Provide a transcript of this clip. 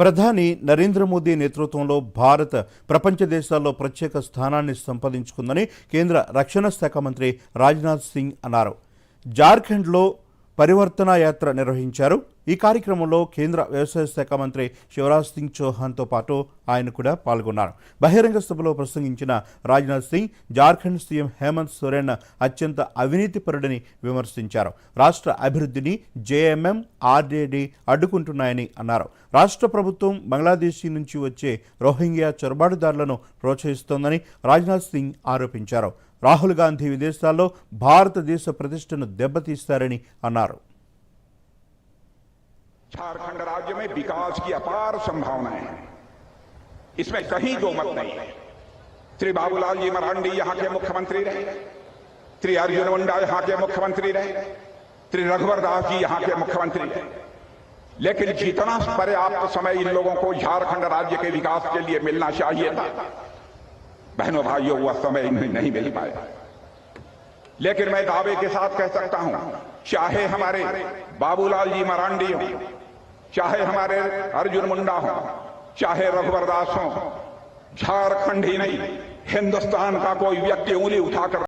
ప్రధాని నరేంద్ర మోదీ నేతృత్వంలో భారత్ ప్రపంచ దేశాల్లో ప్రత్యేక స్థానాన్ని సంపాదించుకుందని కేంద్ర రక్షణ శాఖ మంత్రి రాజ్నాథ్ సింగ్ అన్నారు. జార్ఖండ్లో పరివర్తన యాత్ర నిర్వహించారు. ఈ కార్యక్రమంలో కేంద్ర వ్యవసాయ శాఖ మంత్రి శివరాజ్ సింగ్ చౌహాన్తో పాటు ఆయన కూడా పాల్గొన్నారు. బహిరంగ సభలో ప్రసంగించిన రాజ్నాథ్ సింగ్ జార్ఖండ్ సీఎం హేమంత్ సోరెన్ అత్యంత అవినీతిపరుడని విమర్శించారు. రాష్ట్ర అభివృద్ధిని జేఎంఎం ఆర్డీడీ అడ్డుకుంటున్నాయని అన్నారు. రాష్ట్ర ప్రభుత్వం బంగ్లాదేశీ నుంచి వచ్చే రోహింగ్యా చొరబాటుదారులను ప్రోత్సహిస్తోందని రాజ్నాథ్ సింగ్ ఆరోపించారు. రాహుల్ గాంధీ విదేశాల్లో భారతదేశ ప్రతిష్టను దెబ్బతీస్తారని అన్నారు. झारखंड राज्य में विकास की अपार संभावनाएँ हैं। इसमें कहीं दो मत नहीं है। श्री बाबूलाल जी मरांडी यहाँ के मुख्यमंत्री रहे श्री अर्जुन मुंडा यहाँ के मुख्यमंत्री रहे श्री रघुवर दास जी यहाँ के मुख्यमंत्री रहे। लेकिन जितना पर्याप्त समय इन लोगों को झारखंड राज्य के विकास के लिए मिलना चाहिए था, बहनों भाइयों, वह समय इन्हें नहीं मिल पाया। लेकिन मैं दावे के साथ कह सकता हूँ, चाहे हमारे बाबूलाल जी मरांडी हो चाहे हमारे अर्जुन मुंडा हो, चाहे रघुवरदास हो, झारखंड ही नहीं, हिंदुस्तान का कोई व्यक्ति उंगली उठाकर